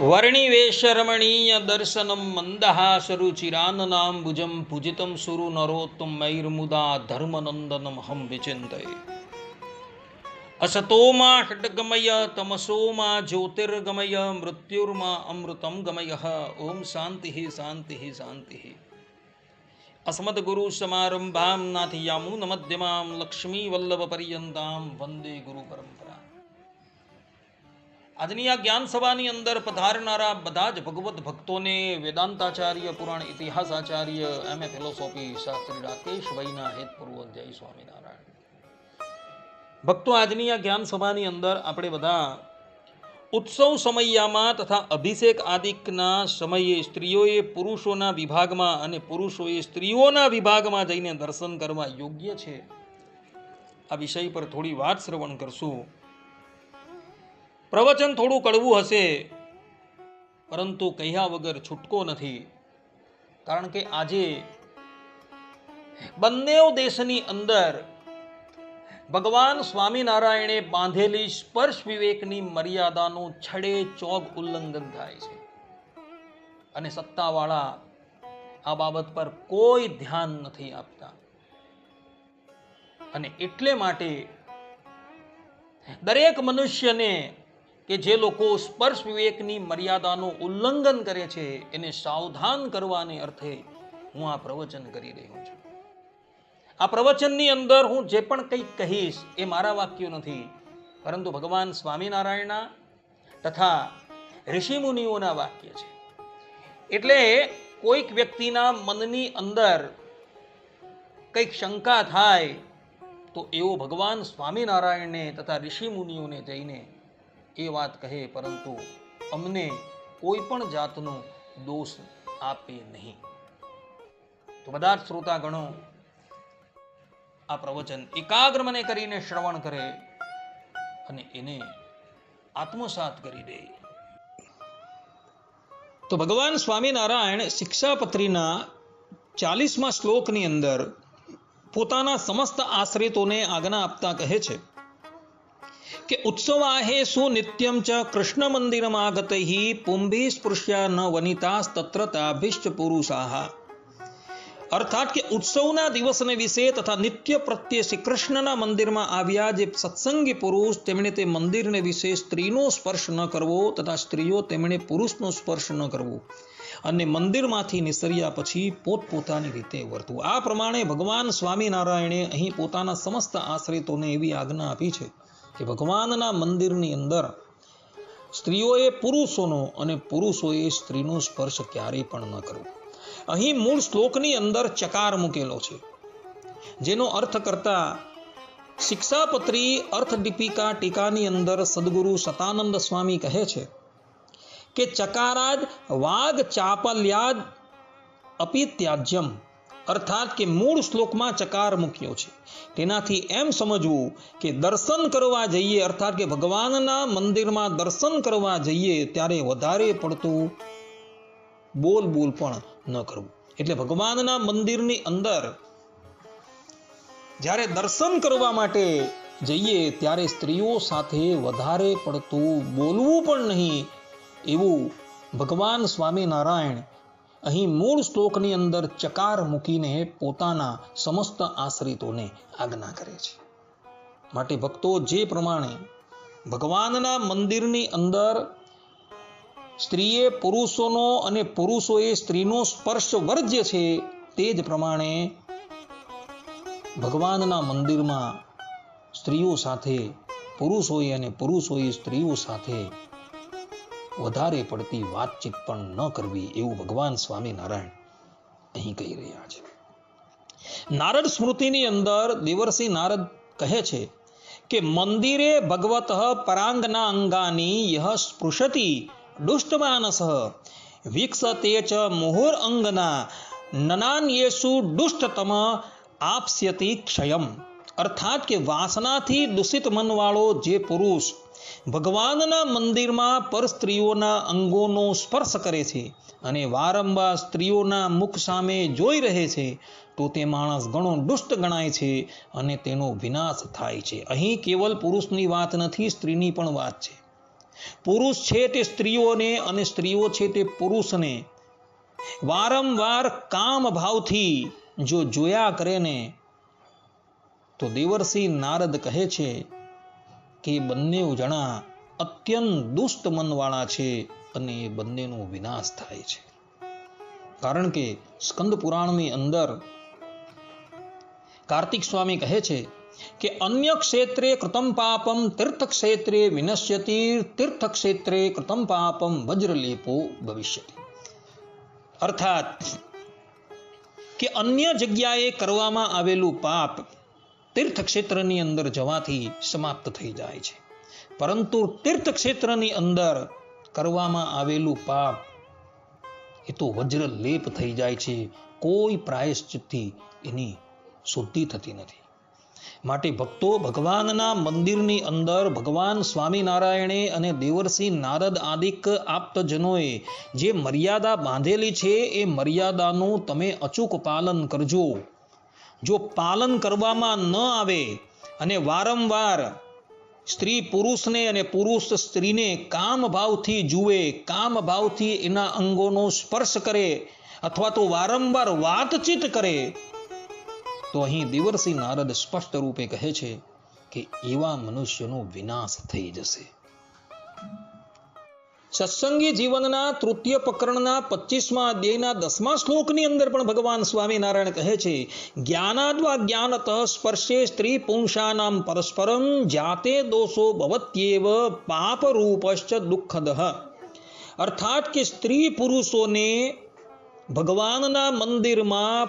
વર્ણિવેશરમણીય દર્શનમ મંદહાસરુચિરાનનામ ભુજમ પૂજિતમ સુરુ નરોત્તમ મૈર્મુદા ધર્મનંદનમ હમ વિચિંતય અસતોમાં ષડગમય તમસોમાં જ્યોતિર્ગમય મૃત્યુર્માં અમૃતમ ગમય ઓમ શાંતિ શાંતિ શાંતિ અસ્મદ્ગુરુ સમારંભામ નાથિયામૂન મધ્યમામ લક્ષ્મી વલ્લભ પર્યંતામ વંદે ગુરુ પરંપરા આજની આ જ્ઞાન સભાની અંદર પધારનારા બધા જ ભગવત ભક્તોને વેદાંતાચાર્ય, પુરાણ ઇતિહાસાચાર્ય, એમ. એ. ફિલોસોફી શાસ્ત્રી રાકેશભાઈના હેતપૂર્વક જય સ્વામિનારાયણ. ભક્તો, આજની આ જ્ઞાન સભાની અંદર આપણે બધા ઉત્સવ સમયમાં તથા અભિષેક આદિકના સમયે સ્ત્રીઓએ પુરુષોના વિભાગમાં અને પુરુષોએ સ્ત્રીઓના વિભાગમાં જઈને દર્શન કરવા યોગ્ય છે. આ વિષય પર થોડી વાત શ્રવણ કરશું. પ્રવચન થોડું કડવું હશે, પરંતુ કહ્યા વગર છૂટકો નથી. કારણ કે આજે બંને દેશની અંદર ભગવાન સ્વામિનારાયણે બાંધેલી સ્પર્શ વિવેકની મર્યાદાનું છડે ચોગ ઉલ્લંઘન થાય છે. અને સત્તાવાળા આ બાબત પર કોઈ ધ્યાન નથી આપતા. અને એટલે માટે દરેક મનુષ્યને કે જે લોકો સ્પર્શ વિવેકની મર્યાદાનું ઉલ્લંઘન કરે છે, એને સાવધાન કરવાને અર્થે હું આ પ્રવચન કરી રહ્યો છું. આ પ્રવચનની અંદર હું જે પણ કંઈક કહીશ એ મારા વાક્યો નથી, પરંતુ ભગવાન સ્વામિનારાયણના તથા ઋષિમુનિઓના વાક્ય છે. એટલે કોઈક વ્યક્તિના મનની અંદર કંઈક શંકા થાય, તો એવો ભગવાન સ્વામિનારાયણને તથા ઋષિમુનિઓને જઈને એ વાત કહે, પરંતુ અમને કોઈ પણ જાતનો દોષ આપે નહીં. તો બધા જ શ્રોતાગણો આ પ્રવચન એકાગ્ર મને કરીને શ્રવણ કરે અને એને આત્મસાત કરી દે. તો ભગવાન સ્વામિનારાયણ શિક્ષાપત્રીના ચાલીસમાં શ્લોકની અંદર પોતાના સમસ્ત આશ્રિતોને આજ્ઞા આપતા કહે છે. કે ઉત્સવાહેસુ નિત્યમ ચ કૃષ્ણ મંદિરમાગતૈ પુંભી સ્પૃશ્યા ન વનિતાસ્તત્ર તાભિશ્ચ પુરુષાહ. અર્થાત કે ઉત્સવના દિવસને વિશે તથા નિત્ય પ્રત્યે શ્રી કૃષ્ણના મંદિરમાં આવ્યા જે સત્સંગી પુરુષ, તેમણે તે મંદિરને વિશે સ્ત્રીનો સ્પર્શ ન કરવો તથા સ્ત્રીઓ તેમણે પુરુષનો સ્પર્શ ન કરવો અને મંદિરમાંથી નિસર્યા પછી પોતપોતાની રીતે વર્તવું. આ પ્રમાણે ભગવાન સ્વામિનારાયણે અહીં પોતાના સમસ્ત આશ્રિતોને એવી આજ્ઞા આપી છે કે ભગવાનના મંદિરની અંદર સ્ત્રીઓએ પુરુષોનો અને પુરુષોએ સ્ત્રીનો સ્પર્શ ક્યારેય પણ ન કરવો. અહીં મૂળ શ્લોકની અંદર ચકાર મૂકેલો છે. જેનો અર્થ કરતા શિક્ષાપત્રી અર્થ દીપિકા ટીકાની અંદર સદગુરુ સતાનંદ સ્વામી કહે છે કે ચકારાદ વાઘ ચાપલ્યાદ અપિત્યાજ્યમ. અર્થાત કે મૂળ શ્લોકમાં ચકાર મૂક્યો છે. તેનાથી એમ સમજવું કે દર્શન કરવા જઈએ, અર્થાત કે ભગવાનના મંદિરમાં દર્શન કરવા જઈએ, ત્યારે વધારે પડતું બોલ બોલ પણ ન કરવું. એટલે ભગવાનના મંદિરની અંદર જ્યારે દર્શન કરવા માટે જઈએ, ત્યારે સ્ત્રીઓ સાથે વધારે પડતું બોલવું પણ નહીં એવું ભગવાન સ્વામિનારાયણ અહીં મૂળ શ્લોકની અંદર ચકાર મૂકીને પોતાના સમસ્ત આશ્રિતોને આજ્ઞા કરે છે. માટે ભક્તો જે પ્રમાણે ભગવાનના મંદિરની અંદર સ્ત્રીએ પુરુષોનો અને પુરુષોએ સ્ત્રીનો સ્પર્શ વર્જ્ય છે તે જ પ્રમાણે ભગવાનના મંદિરમાં સ્ત્રીઓ સાથે પુરુષોએ અને પુરુષોએ સ્ત્રીઓ સાથે વધારે પડતી વાતચીત પણ ન કરવી એવું ભગવાન સ્વામિનારાયણ અહીં કહી રહ્યા છે. નારદ સ્મૃતિની અંદર દેવરસિંહ નારદ કહે છે કે, મંદિરે ભગવત પરાંગના અંગાની યહ સ્પૃશતી દુષ્ટમાનસ, વિકસતે ચ મુહુર અંગના નનાન્યેશુ દુષ્ટતમ આપસ્યતિ ક્ષયમ. અર્થાત કે વાસનાથી દૂષિત મનવાળો જે પુરુષ ભગવાનના મંદિરમાં પર સ્ત્રીઓના અંગોનો સ્પર્શ કરે છે અને વારંવાર સ્ત્રીઓના મુખ સામે જોઈ રહે છે, તો તે માણસ ઘણો દુષ્ટ ગણાય છે અને તેનો વિનાશ થાય છે. અહીં કેવલ પુરુષની વાત નથી, સ્ત્રીની પણ વાત છે. પુરુષ છે તે સ્ત્રીઓને અને સ્ત્રીઓ છે તે પુરુષને. વારંવાર કામ ભાવથી જો જોયા કરે ને, તો દેવર્ષિ નારદ કહે છે કે બંને જણા અત્યંત દુષ્ટ મનવાળા છે અને એ બંનેનો વિનાશ થાય છે. કારણ કે સ્કંદ પુરાણની અંદર કાર્તિક સ્વામી કહે છે કે, અન્ય ક્ષેત્રે કૃતમ પાપમ તીર્થ ક્ષેત્રે વિનશ્યતિ, તીર્થ ક્ષેત્રે કૃતમ પાપમ વજ્રલેપો ભવિષ્યતિ. અર્થાત કે અન્ય જગ્યાએ કરવામાં આવેલું પાપ તીર્થ ક્ષેત્રની અંદર જવાથી સમાપ્ત થઈ જાય છે. પરંતુ તીર્થક્ષેત્રની અંદર કરવામાં આવેલું પાપ, એ તો વજ્ર લેપ થઈ જાય છે. કોઈ પ્રાયશ્ચિતથી એની શુદ્ધિ થતી નથી. માટે ભક્તો ભગવાનના મંદિરની અંદર ભગવાન સ્વામિનારાયણે અને દેવર્ષિ નારદ આદિક આપ્તજનોએ જે મર્યાદા બાંધેલી છે, એ મર્યાદાનું તમે અચૂક પાલન કરજો. જો પાલન કરવામાં ન આવે અને વારંવાર સ્ત્રી પુરુષને અને પુરુષ સ્ત્રીને કામ ભાવથી જુએ, કામ ભાવથી એના અંગોનો સ્પર્શ કરે અથવા તો વારંવાર વાતચીત કરે, તો અહીં દેવર્ષિ નારદ સ્પષ્ટ રૂપે કહે છે કે એવા મનુષ્યનો વિનાશ થઈ જશે. સત્સંગી જીવનના તૃતીય પ્રકરણના પચીસમાં અધ્યાયના દસમા શ્લોકની અંદર પણ ભગવાન સ્વામિનારાયણ કહે છે, જ્ઞાનાદ્વા જ્ઞાનત સ્પર્શે સ્ત્રી પુંસાનામ પરસ્પરમ જાતે દોષો ભવત્યેવ પાપરૂપશ્ચ દુઃખદહ અર્થાત કે સ્ત્રી પુરુષોને ભગવાનના મંદિરમાં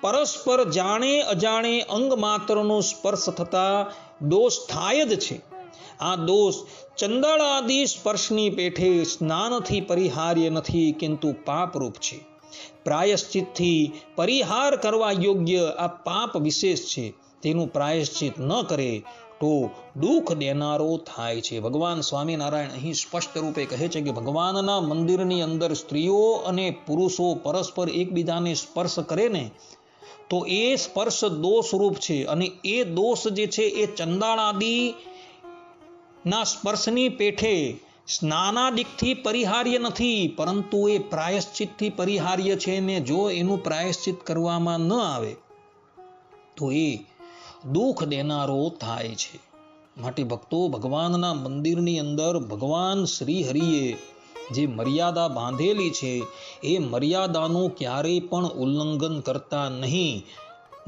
પરસ્પર જાણે અજાણે અંગ માત્રનો સ્પર્શ થતા દોષ થાય જ છે. આ દોષ ચંદાળાદી સ્પર્શની પેઠે સ્નાનથી પરિહાર્ય નથી, કિંતુ પાપરૂપ છે. પ્રાયશ્ચિતથી પરિહાર કરવા યોગ્ય આ પાપ વિશેષ છે. તેનું પ્રાયશ્ચિત ન કરે તો દુઃખ દેનારો થાય છે. ભગવાન સ્વામિનારાયણ અહીં સ્પષ્ટ રૂપે કહે છે કે ભગવાનના મંદિરની અંદર સ્ત્રીઓ અને પુરુષો પરસ્પર એકબીજાને સ્પર્શ કરે ને, તો એ સ્પર્શ દોષરૂપ છે. અને એ દોષ જે છે એ ચંદાળાદી ના સ્પર્શની પેઠે સ્નાનાદિકથી પરિહાર્ય નથી, પરંતુ એ પ્રાયશ્ચિતથી પરિહાર્ય છે ને જો એનું પ્રાયશ્ચિત કરવામાં ન આવે, તો એ દુઃખ દેનારો થાય છે. માટે ભક્તો, ભગવાનના મંદિરની અંદર ભગવાન શ્રી હરિએ જે મર્યાદા બાંધેલી છે, એ મર્યાદાનું ક્યારેય પણ ઉલ્લંઘન કરતા નહીં.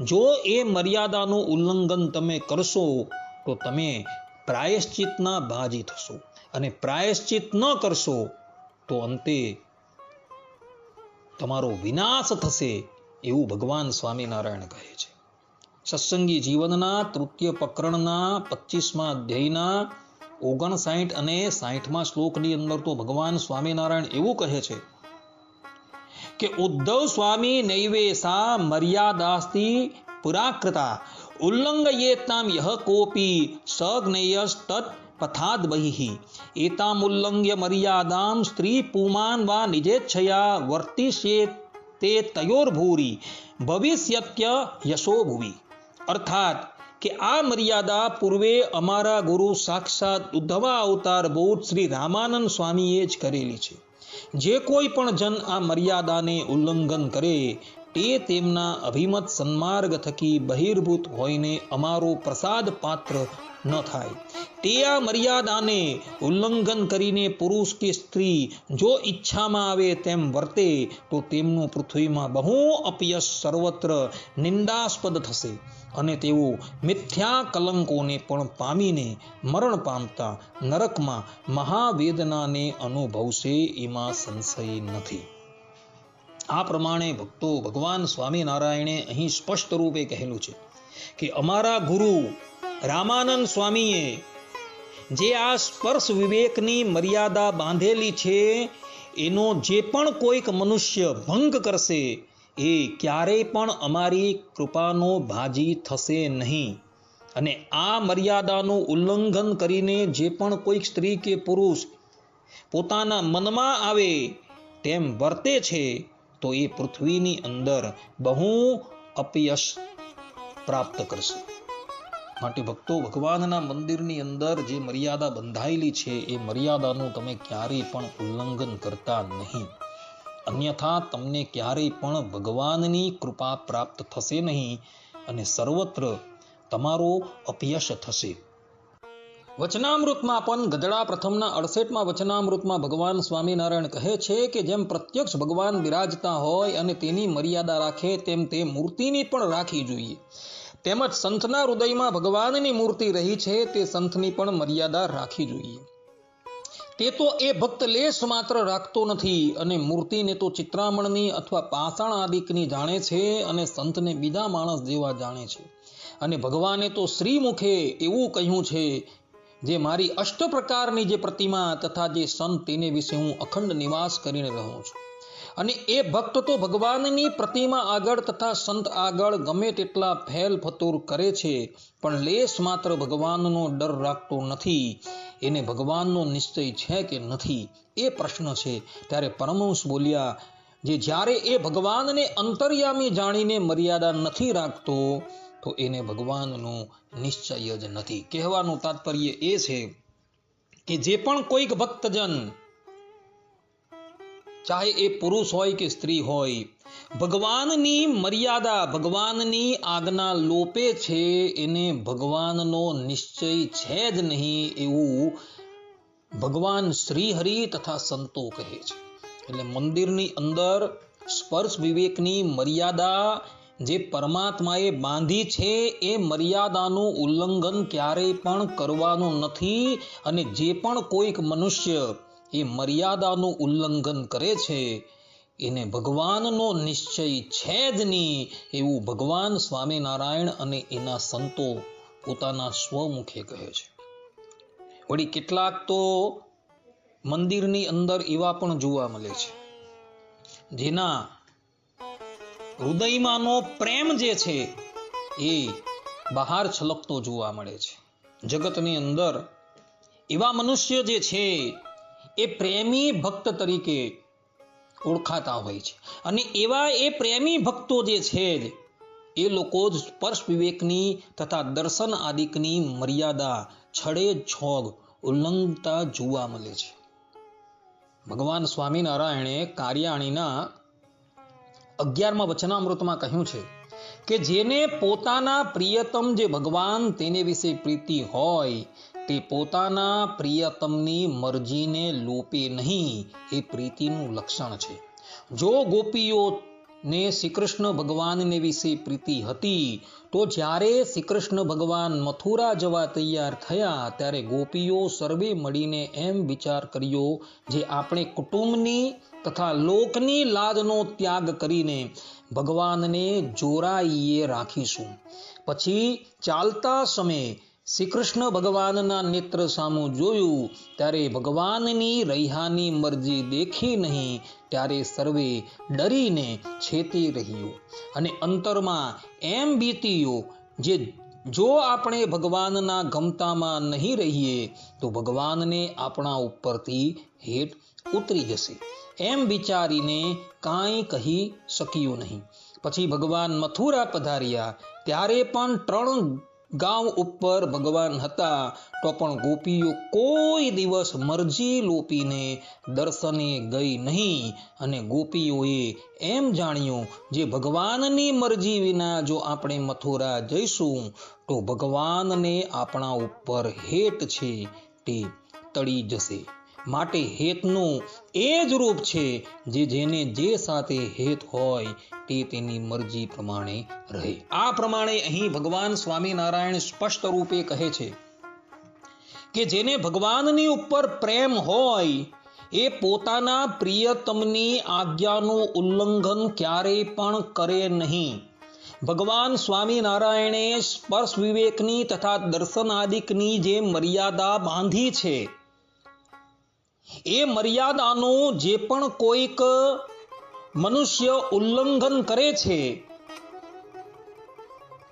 જો એ મર્યાદાનું ઉલ્લંઘન તમે કરશો, તો તમે પ્રાયશ્ચિતના ભાજી થશો અને પ્રાયશ્ચિત ન કરશો તો અંતે તમારો વિનાશ થશે એવું ભગવાન સ્વામિનારાયણ કહે છે. સત્સંગી જીવનના તૃતીય પ્રકરણના પચીસમાં અધ્યાયના ઓગણસાઠ અને સાઠમાં શ્લોકની અંદર તો ભગવાન સ્વામિનારાયણ એવું કહે છે કે ઉદ્ધવ સ્વામી નૈવેશા મર્યાદાસ્તી પુરાકૃતા ઉલ્લંઘયેતામ યહ કોપી સગ્નેયસ્તત પથાદ બહિઃ એતામુલ્લંઘ્ય મર્યાદામ સ્ત્રી પુમાન વા નિજેચ્છયા વર્તિષ્યે તે તયોર્ભૂરી ભવિષ્યત્ય યશો ભુવિ અર્થાત કે આ મર્યાદા પૂર્વે અમારા ગુરુ સાક્ષાત ઉદ્ધવા અવતાર બૌદ્ધ શ્રી રામાનંદ સ્વામીએ જ કરેલી છે જે કોઈ પણ જન આ મર્યાદાને ઉલ્લંઘન કરે તે તેમના અભિમત સન્માર્ગ થકી બહિર્ભૂત હોઈને અમારો પ્રસાદ પાત્ર ન થાય. તે આ મર્યાદાને ઉલ્લંઘન કરીને પુરુષ કે સ્ત્રી જો ઈચ્છામાં આવે તેમ વર્તે, તો તેમનું પૃથ્વીમાં બહુ અપયશ સર્વત્ર નિંદાસ્પદ થશે અને તેઓ મિથ્યા કલંકોને પણ પામીને મરણ પામતા નરકમાં મહાવેદનાને અનુભવશે એમાં સંશય નથી. આ પ્રમાણે ભક્તો ભગવાન સ્વામિનારાયણે અહીં સ્પષ્ટ રૂપે કહેલું છે કે અમારા ગુરુ રામાનંદ સ્વામીએ જે આ સ્પર્શ વિવેકની મર્યાદા બાંધેલી છે, એનો જે પણ કોઈક મનુષ્ય ભંગ કરશે, એ ક્યારેય પણ અમારી કૃપાનો ભાજી થશે નહીં. અને આ મર્યાદાનું ઉલ્લંઘન કરીને જે પણ કોઈક સ્ત્રી કે પુરુષ પોતાના મનમાં આવે, તેમ વર્તે છે તો એ પૃથ્વીની અંદર બહુ અપયશ પ્રાપ્ત કરશે. માટે ભક્તો, ભગવાનના મંદિરની અંદર જે મર્યાદા બંધાયેલી છે, એ મર્યાદાનું તમે ક્યારેય પણ ઉલ્લંઘન કરતા નહીં. અન્યથા તમને ક્યારેય પણ ભગવાનની કૃપા પ્રાપ્ત થશે નહીં અને સર્વત્ર તમારો અપયશ થશે. વચનામૃતમાં પણ ગધડા પ્રથમના અડસઠમાં વચનામૃતમાં ભગવાન સ્વામિનારાયણ કહે છે કે જેમ પ્રત્યક્ષ ભગવાન બિરાજતા હોય અને તેની મર્યાદા રાખે, તેમ તે મૂર્તિની પણ રાખવી જોઈએ. તેમજ સંતના હૃદયમાં ભગવાનની મૂર્તિ રહી છે, તે સંતની પણ મર્યાદા રાખવી જોઈએ. તે તો એ ભક્ત લેશ માત્ર રાખતો નથી અને મૂર્તિને તો ચિત્રામણની અથવા પાષાણ આદિકની જાણે છે અને સંતને બીજા માણસ જેવા જાણે છે. અને ભગવાને તો શ્રીમુખે એવું કહ્યું છે જે મારી અષ્ટ પ્રકારની જે પ્રતિમા તથા જે સંત તેને વિશે હું અખંડ નિવાસ કરીને રહું છું. અને એ ભક્ત તો ભગવાનની પ્રતિમા આગળ તથા સંત આગળ ગમે તેટલા ફેલ ફતુર કરે છે, પણ લેશ માત્ર ભગવાનનો ડર રાખતો નથી. એને ભગવાનનો નિશ્ચય છે કે નથી? એ પ્રશ્ન છે. ત્યારે પરમહંસ બોલ્યા, જે જ્યારે એ ભગવાનને અંતર્યામી જાણીને મર્યાદા નથી રાખતો તો એને ભગવાનનો નિશ્ચય જ નથી. કહેવાનું તાત્પર્ય એ છે કે જે પણ કોઈક ભક્તજન, ચાહે એ પુરુષ હોય કે સ્ત્રી હોય, ભગવાનની મર્યાદા, ભગવાનની આજ્ઞા લોપે છે, એને ભગવાનનો નિશ્ચય છે જ નહીં એવું ભગવાન શ્રી હરિ તથા સંતો કહે છે. એટલે મંદિરની અંદર સ્પર્શ વિવેકની મર્યાદા જે પરમાત્માએ બાંધી છે એ મર્યાદાનું ઉલ્લંઘન ક્યારેય પણ કરવાનું નથી અને જે પણ કોઈક મનુષ્ય એ મર્યાદાનું ઉલ્લંઘન કરે છે, એને ભગવાનનો નિશ્ચય છે જ નહીં એવું ભગવાન સ્વામિનારાયણ અને એના સંતો પોતાના સ્વમુખે કહે છે. વળી કેટલાક તો મંદિરની અંદર એવા પણ જોવા મળે છે, જેના હૃદયમાંનો પ્રેમ જે છે, એ બહાર છલકતો જોવા મળે છે. જગતની અંદર એવા મનુષ્ય જે છે, એ પ્રેમી ભક્ત તરીકે ઓળખાતા હોય છે. અને એવા એ પ્રેમી ભક્તો જે છે એ લોકો જ સ્પર્શ વિવેકની તથા દર્શન આદિકની મર્યાદા છડે છોગ ઉલ્લંઘતા જોવા મળે છે. ભગવાન સ્વામિનારાયણે કાર્યાણીના અગિયારમાં વચનામૃતમાં કહ્યું છે કે જેને પોતાના પ્રિયતમ જે ભગવાન તેને વિશે પ્રીતિ હોય, તે પોતાના પ્રિયતમની મરજીને લોપે નહીં એ પ્રીતિનું લક્ષણ છે. જો ગોપીઓ ને શ્રી કૃષ્ણ ભગવાનને વિશે પ્રીતિ હતી, તો જ્યારે શ્રી કૃષ્ણ ભગવાન મથુરા જવા તૈયાર થયા, ત્યારે ગોપીઓ સર્વે મળીને એમ વિચાર કર્યો, જે આપણે કુટુંબની તથા લોકની લાજનો ત્યાગ કરીને ભગવાનને જોરાઈએ રાખીશું. પછી ચાલતા સમયે શ્રી કૃષ્ણ ભગવાનના નેત્ર સામું જોયું, ત્યારે ભગવાનની રૈહાની મરજી દેખી નહીં, ત્યારે સર્વે ડરીને છેતી રહ્યું. અને અંતરમાં એમ બીતીયો જે જો આપણે ભગવાનના ગમતામાં નહીં રહીએ, તો ભગવાનને આપણા ઉપરથી હેઠ ઉતરી જશે. એમ વિચારીને કાંઈ કહી શક્યું નહીં. પછી ભગવાન મથુરા પધાર્યા. ત્યારે પણ ત્રણ ગાંવ ઉપર ભગવાન હતા. તો પણ ગોપીઓ કોઈ દિવસ મરજી લોપીને દર્શને ગઈ નહીં. અને ગોપીઓએ એમ જાણ્યું, જે ભગવાનની મરજી વિના જો આપણે મથુરા જઈશું, તો ભગવાનને આપણા ઉપર હેટ છે તે તળી જશે. માટે હેતનું એ જ રૂપ છે જે જેને જે સાથે હેત હોય તે તેની મરજી પ્રમાણે રહે. આ પ્રમાણે અહીં ભગવાન સ્વામિનારાયણ સ્પષ્ટ રૂપે કહે છે કે જેને ભગવાનની ઉપર પ્રેમ હોય, એ પોતાના પ્રિયતમની આજ્ઞાનું ઉલ્લંઘન ક્યારેય પણ કરે નહીં. ભગવાન સ્વામિનારાયણે સ્પર્શ વિવેકની તથા દર્શન આદિકની જે મર્યાદા બાંધી છે એ મર્યાદાનું જે પણ કોઈક મનુષ્ય ઉલ્લંઘન કરે છે,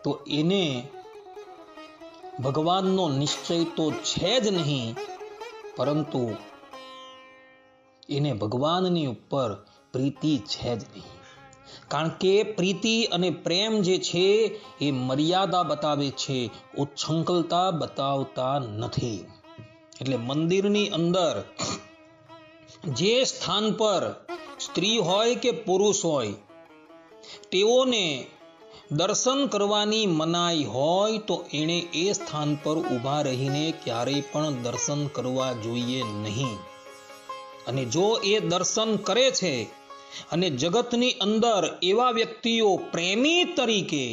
તો એને ભગવાનનો નિશ્ચય તો છે જ નહીં, પરંતુ એને ભગવાનની ઉપર પ્રીતિ છે જ નહીં. કારણ કે પ્રીતિ અને પ્રેમ જે છે, એ મર્યાદા બતાવે છે, ઉચ્છંકલતા બતાવતા નથી. એટલે મંદિરની અંદર જે સ્થાન પર સ્ત્રી હોય કે પુરુષ હોય, તેઓને દર્શન કરવાની મનાઈ હોય તો એણે એ સ્થાન પર ઊભા રહીને ક્યારેય પણ દર્શન કરવા જોઈએ નહીં. અને જો એ દર્શન કરે છે અને જગતની અંદર એવા વ્યક્તિઓ પ્રેમી તરીકે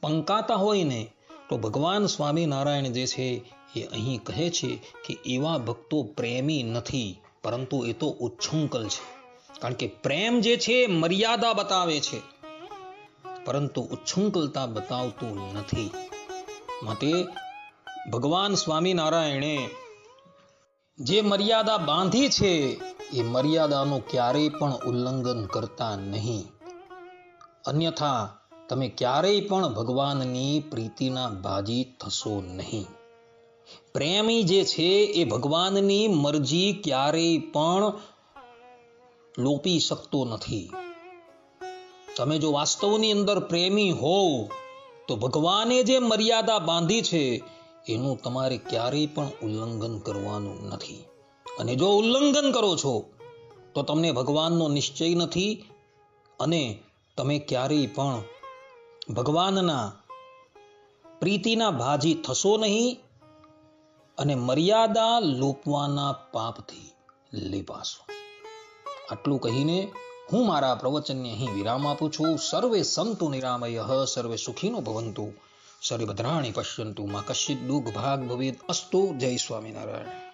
પંકાતા હોય ને, તો ભગવાન સ્વામિનારાયણ જે છે એ અહીં કહે છે કે એવા ભક્તો પ્રેમી નથી. પરંતુ એ તો ઉચ્છૃંખલ છે. કારણ કે પ્રેમ જે છે, મર્યાદા બતાવે છે. પરંતુ ઉચ્છૃંખલતા બતાવતું નથી. માટે ભગવાન સ્વામિનારાયણે જે મર્યાદા બાંધી છે, એ મર્યાદાનું ક્યારેય પણ ઉલ્લંઘન કરતા નહીં. અન્યથા, તમે ક્યારેય પણ ભગવાનની પ્રીતિના ભાજી થશો નહીં. પ્રેમી જે છે એ ભગવાનની મરજી ક્યારેય પણ લોપી શકતો નથી. તમે જો વાસ્તવની અંદર પ્રેમી હોવ, તો ભગવાને જે મર્યાદા બાંધી છે, એનું તમારે ક્યારેય પણ ઉલ્લંઘન કરવાનું નથી. અને જો ઉલ્લંઘન કરો છો, તો તમને ભગવાનનો નિશ્ચય નથી અને તમે ક્યારેય પણ ભગવાનના પ્રીતિના ભાજી થશો નહીં અને મર્યાદા લોપવાના પાપથી લેપાશો આટલું કહીને હું મારા પ્રવચનને અહીં વિરામ આપું છું. સર્વે સંતુ નિરામય, સર્વે સુખીનો ભવંતુ. સર્વે ભદ્રાણી પશ્યંતુ. માં કશ્ચિત દુઃખ ભાગ ભવેદ. અસ્તુ જય સ્વામિનારાયણ.